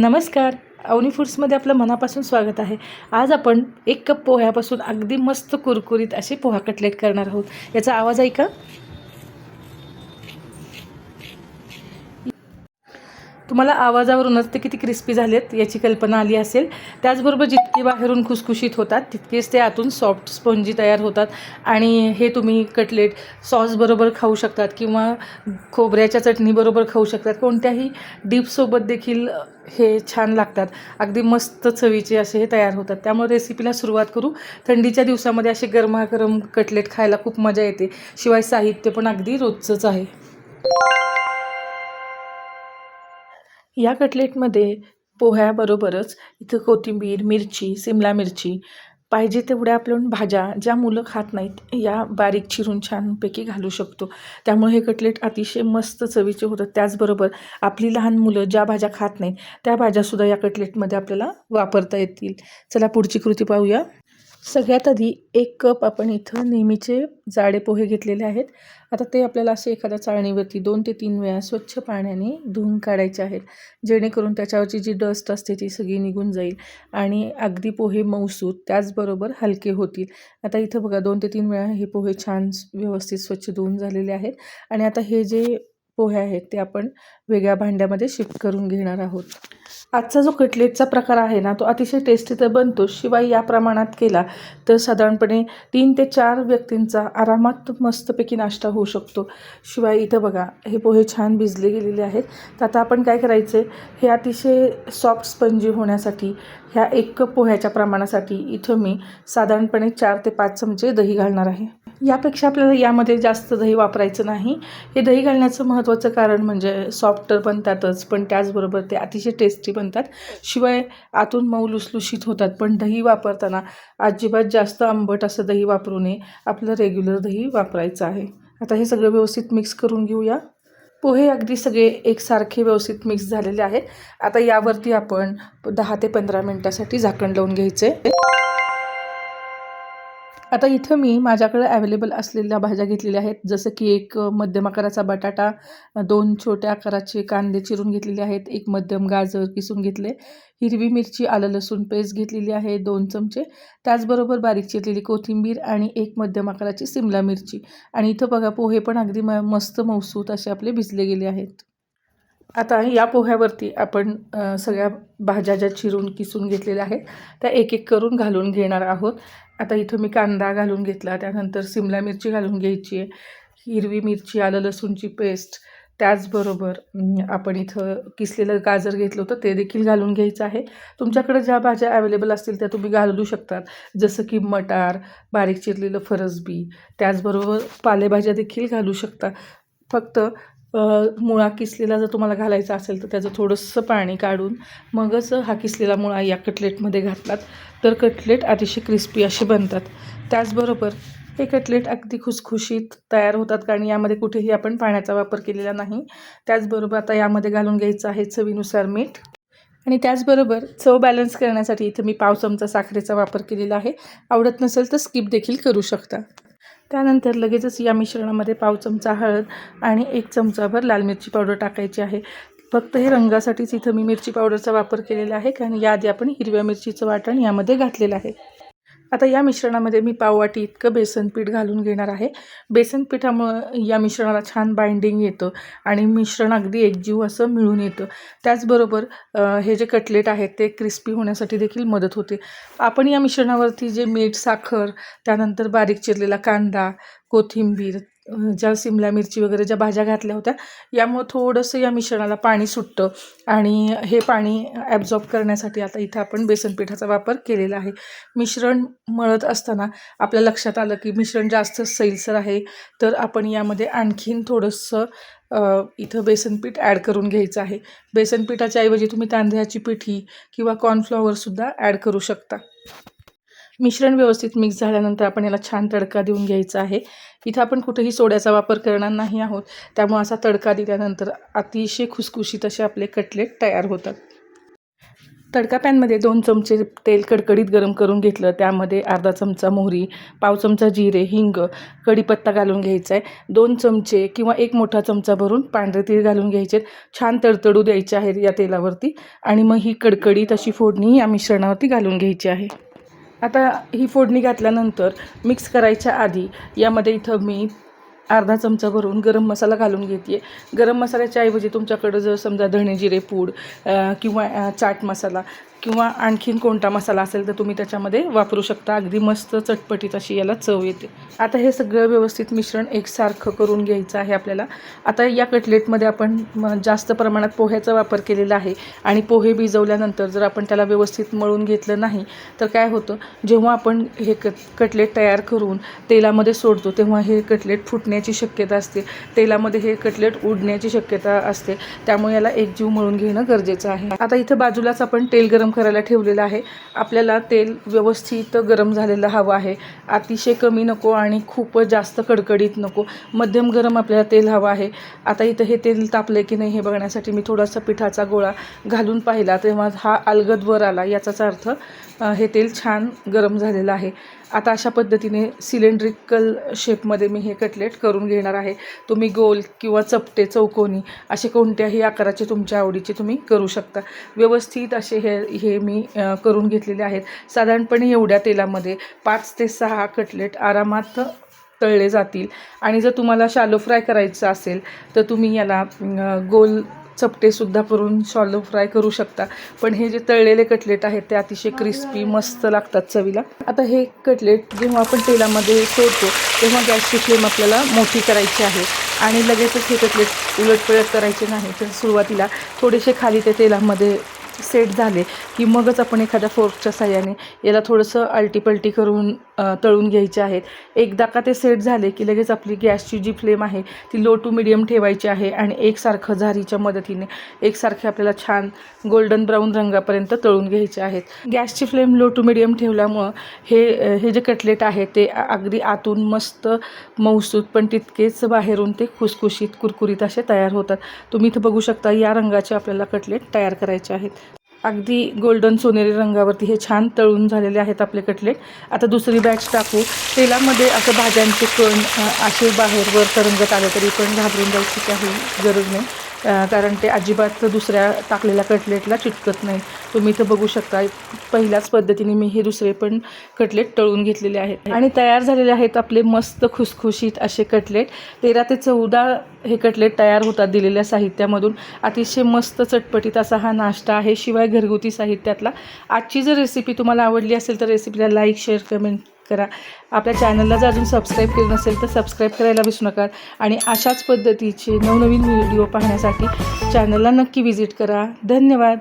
नमस्कार. अवनी फूड्समध्ये आपलं मनापासून स्वागत आहे. आज आपण एक कप पोह्यापासून अगदी मस्त कुरकुरीत असे पोहा कटलेट करणार आहोत. याचा आवाज ऐका. तुम्हाला आवाजावरूनच ते किती क्रिस्पी झालेत याची कल्पना आली असेल. त्याचबरोबर जितके बाहेरून खुसखुशीत होतात तितकेच ते आतून सॉफ्ट स्पंजी तयार होतात. आणि हे तुम्ही कटलेट सॉसबरोबर खाऊ शकतात किंवा खोबऱ्याच्या चटणीबरोबर खाऊ शकतात. कोणत्याही डीपसोबत देखील हे छान लागतात. अगदी मस्त चवीचे असे हे तयार होतात. त्यामुळे रेसिपीला सुरुवात करू. थंडीच्या दिवसामध्ये असे गरमागरम कटलेट खायला खूप मजा येते. शिवाय साहित्य पण अगदी रोजचंच आहे. या कटलेटमध्ये पोह्याबरोबरच इथं कोथिंबीर मिरची सिमला मिरची पाहिजे तेवढ्या आपण भाज्या ज्या मुलं खात नाहीत या बारीक चिरून छानपैकी घालू शकतो. त्यामुळे हे कटलेट अतिशय मस्त चवीचे होतात. त्याचबरोबर आपली लहान मुलं ज्या भाज्या खात नाहीत त्या भाज्यासुद्धा या कटलेटमध्ये आपल्याला वापरता येतील. चला पुढची कृती पाहूया. सगळ्यात आधी एक कप आपण इथं नेहमीचे जाडे पोहे घेतलेले आहेत. आता ते आपल्याला असे एखाद्या चाळणीवरती दोन ते तीन वेळा स्वच्छ पाण्याने धुवून काढायचे आहेत. जेणेकरून त्याच्यावरची जी डस्ट असते ती सगळी निघून जाईल आणि अगदी पोहे मऊसूत त्याचबरोबर हलके होतील. आता इथं बघा दोन ते तीन वेळा हे पोहे छान व्यवस्थित स्वच्छ धुवून झालेले आहेत. आणि आता हे जे पोहे आहेत ते आपण वेगळ्या भांड्यामध्ये शिफ्ट करून घेणार आहोत. आजचा जो कटलेटचा प्रकार आहे ना तो अतिशय टेस्टी तर बनतो. शिवाय या प्रमाणात केला तर साधारणपणे तीन ते चार व्यक्तींचा आरामात मस्तपैकी नाश्ता होऊ शकतो. शिवाय इथं बघा हे पोहे छान भिजले गेलेले आहेत. तर आता आपण काय करायचे हे अतिशय सॉफ्ट स्पंजी होण्यासाठी ह्या एक कप पोह्याच्या प्रमाणासाठी इथं मी साधारणपणे चार ते पाच चमचे दही घालणार आहे. यापेक्षा आपल्याला यामध्ये जास्त दही वापरायचं नाही. हे दही घालण्याचं महत्त्वाचं कारण म्हणजे सॉफ्ट सॉफ्टर बनतातच पण त्याचबरोबर ते अतिशय टेस्टी बनतात. शिवाय आतून मऊ लुसलुशीत होतात पण दही वापरताना अजिबात जास्त आंबट असं दही वापरू नये. आपलं रेग्युलर दही वापरायचं आहे. आता हे सगळं व्यवस्थित मिक्स करून घेऊया. पोहे अगदी सगळे एकसारखे व्यवस्थित मिक्स झालेले आहेत. आता यावरती आपण दहा ते पंधरा मिनटासाठी झाकण लावून घ्यायचे. आता इथं मी माझ्याकडे ॲवेलेबल असलेल्या भाज्या घेतलेल्या आहेत. जसं की एक मध्यम आकाराचा बटाटा दोन छोट्या आकाराचे कांदे चिरून घेतलेले आहेत. एक मध्यम गाजर किसून घेतले. हिरवी मिरची आलं लसूण पेस्ट घेतलेली आहे दोन चमचे. त्याचबरोबर बारीक चिरलेली कोथिंबीर आणि एक मध्यम आकाराची सिमला मिरची. आणि इथं बघा पोहे पण अगदी म मस्त मौसूत असे आपले भिजले गेले आहेत. आता या पोह्यावरती आपण सगळ्या भाज्या ज्या चिरून किसून घेतलेल्या आहेत त्या एक एक करून घालून घेणार आहोत. आता इथं मी कांदा घालून घेतला त्यानंतर सिमला मिरची घालून घ्यायची आहे हिरवी मिरची आलं लसूणची पेस्ट त्याचबरोबर आपण इथं किसलेलं गाजर घेतलं होतं ते देखील घालून घ्यायचं आहे. तुमच्याकडे ज्या भाज्या अवेलेबल असतील त्या तुम्ही घालू शकतात. जसं की मटार बारीक चिरलेलं फरसबी त्याचबरोबर पालेभाज्या देखील घालू शकता. फक्त मुळा किसलेला जर तुम्हाला घालायचा असेल तर त्याचं थोडंसं पाणी काढून मगच हा किसलेला मुळा या कटलेटमध्ये घातलात. तर कटलेट अतिशय क्रिस्पी असे बनतात. त्याचबरोबर हे कटलेट अगदी खुसखुशीत तयार होतात कारण यामध्ये कुठेही आपण पाण्याचा वापर केलेला नाही. त्याचबरोबर आता यामध्ये घालून घ्यायचं आहे चवीनुसार मीठ. आणि त्याचबरोबर चव बॅलन्स करण्यासाठी इथं मी पाव चमचा साखरेचा वापर केलेला आहे. आवडत नसेल तर स्किप देखील करू शकता. त्यानंतर लगेचच या मिश्रणामध्ये पाव चमचा हळद आणि एक चमचाभर लाल मिरची पावडर टाकायची आहे. फक्त हे रंगासाठीच इथं मी मिरची पावडरचा वापर केलेला आहे कारण याआधी आपण हिरव्या मिरचीचं वाटण यामध्ये घातलेलं आहे. आता या मिश्रणामध्ये मी पाववाटी इतकं बेसन पीठ घालून घेणार आहे. बेसन पिठामुळं या मिश्रणाला छान बाइंडिंग येतं आणि मिश्रण अगदी एकजीव असं मिळून येतं. त्याचबरोबर हे जे कटलेट आहेत ते क्रिस्पी होण्यासाठी देखील मदत होते. आपण या मिश्रणावरती जे मीठ साखर त्यानंतर बारीक चिरलेला कांदा कोथिंबीर ज्या सिमला मिरची वगैरे ज्या भाज्या घातल्या होत्या यामुळं थोडंसं या मिश्रणाला पाणी सुटतं आणि हे पाणी ॲब्झॉर्ब करण्यासाठी आता इथं आपण बेसन पिठाचा वापर केलेला आहे. मिश्रण मळत असताना आपल्या लक्षात आलं की मिश्रण जास्त सैलसर आहे तर आपण यामध्ये आणखीन थोडंसं इथं बेसनपीठ ॲड करून घ्यायचं आहे. बेसनपीठाच्या ऐवजी तुम्ही तांदळाची पिठी किंवा कॉर्नफ्लॉवरसुद्धा ॲड करू शकता. मिश्रण व्यवस्थित मिक्स झाल्यानंतर आपण याला छान तडका देऊन घ्यायचा आहे. इथं आपण कुठेही सोड्याचा वापर करणार नाही आहोत. त्यामुळे असा तडका दिल्यानंतर अतिशय खुसखुशीत असे आपले कटलेट तयार होतात. तडका पॅनमध्ये दोन चमचे तेल कडकडीत गरम करून घेतलं. त्यामध्ये अर्धा चमचा मोहरी पाव चमचा जिरे हिंग कढीपत्ता घालून घ्यायचा आहे. दोन चमचे किंवा एक मोठा चमचा भरून पांढरे तीळ घालून घ्यायचे छान तडतडू द्यायचे आहेत या तेलावरती. आणि मग ही कडकडीत अशी फोडणी या मिश्रणावरती घालून घ्यायची आहे. आता ही फोडणी घातल्यानंतर मिक्स करायच्या आधी यामध्ये इथं मी अर्धा चमचा भरून गरम मसाला घालून घेते. गरम मसाल्याच्या ऐवजी तुमच्याकडं जर समजा धणे जिरे पूड किंवा चाट मसाला किंवा आणखीन कोणता मसाला असेल तर तुम्ही त्याच्यामध्ये वापरू शकता. अगदी मस्त चटपटीत अशी याला चव येते. आता हे सगळं व्यवस्थित मिश्रण एकसारखं करून घ्यायचं आहे आपल्याला. आता या कटलेटमध्ये आपण म, जास्त प्रमाणात पोह्याचा वापर केलेला आहे. आणि पोहे भिजवल्यानंतर जर आपण त्याला व्यवस्थित मळून घेतलं नाही तर काय होतं? जेव्हा आपण हे क कटलेट तयार करून तेलामध्ये सोडतो तेव्हा हे कटलेट फुटण्याची शक्यता असते. तेलामध्ये हे कटलेट उडण्याची शक्यता असते. त्यामुळे याला एकजीव मळून घेणं गरजेचं आहे. आता इथं बाजूलाच आपण तेल गरम करायला ठेवलेलं आहे. आपल्याला तेल व्यवस्थित गरम झालेलं हवं आहे. अतिशय कमी नको आणि खूपच जास्त कडकडीत नको. मध्यम गरम आपल्याला तेल हवं आहे. आता इथं हे तेल तापलं की नाही हे बघण्यासाठी मी थोडासा पिठाचा गोळा घालून पाहिला तेव्हा हा अलगद वर आला. याचाच अर्थ हे तेल छान गरम झालेलं आहे. आता अशा पद्धतीने सिलेंड्रिकल शेपमध्ये मी हे कटलेट करून घेणार आहे. तुम्ही गोल किंवा चपटे चौकोनी असे कोणत्याही आकाराचे तुमच्या आवडीचे तुम्ही करू शकता. व्यवस्थित असे हे हे मी करून घेतलेले आहेत. साधारणपणे एवढ्या तेलामध्ये पाच ते सहा कटलेट आरामात तळले जातील. आणि जर तुम्हाला शालो फ्राय करायचं असेल तर तुम्ही याला गोल चपटेसुद्धा करून शॉलो फ्राय करू शकता. पण हे जे तळलेले कटलेट आहेत ते अतिशय क्रिस्पी मस्त लागतात चवीला. आता हे कटलेट जेव्हा आपण तेलामध्ये सोडतो तेव्हा गॅसची फ्लेम आपल्याला मोठी करायची आहे. आणि लगेचच हे कटलेट उलटपलट करायचे नाही. तर सुरुवातीला थोडेसे खाली ते तेलामध्ये सेट झाले की मगच आपण एखाद्या फोर्कच्या साह्याने याला थोडंसं आलटीपलटी करून तळून घ्यायचे आहेत. एकदा का ते सेट झाले की लगेच आपली गॅसची जी फ्लेम आहे ती लो टू मिडियम ठेवायची आहे आणि एकसारखं झारीच्या मदतीने एकसारखे आपल्याला छान गोल्डन ब्राऊन रंगापर्यंत तळून घ्यायचे आहेत. गॅसची फ्लेम लो टू मिडियम ठेवल्यामुळं हे हे जे कटलेट आहे ते अगदी आतून मस्त मऊसूत पण तितकेच बाहेरून ते खुसखुशीत कुरकुरीत असे तयार होतात. तुम्ही इथं बघू शकता या रंगाचे आपल्याला कटलेट तयार करायचे आहेत. अगदी गोल्डन सोनेरी रंगावरती हे छान तळून झालेले आहेत आपले कटलेट. आता दुसरी बॅच टाकू. तेलामध्ये असं भाज्यांचे कण असे बाहेरवर तरंगत आले तरी पण घाबरून जायची काही गरज नाही. कारण ते अजिबात दुसऱ्या टाकलेल्या कटलेटला चिटकत नाही. तुम्ही इथं बघू शकता पहिल्याच पद्धतीने मी हे दुसरे पण कटलेट तळून घेतलेले आहेत. आणि तयार झालेले आहेत आपले मस्त खुसखुशीत असे कटलेट. तेरा ते चौदा हे कटलेट तयार होतात दिलेल्या साहित्यामधून. अतिशय मस्त चटपटीत असा हा नाश्ता आहे. शिवाय घरगुती साहित्यातला. आजची जर रेसिपी तुम्हाला आवडली असेल तर रेसिपीला लाईक शेअर कमेंट करा. आपल्या चॅनलला जर अजून सबस्क्राईब केलं नसेल तर सबस्क्राईब करायला विसरू नका. आणि अशाच पद्धतीचे नवनवीन व्हिडिओ पाहण्यासाठी चॅनलला नक्की विजिट करा. धन्यवाद.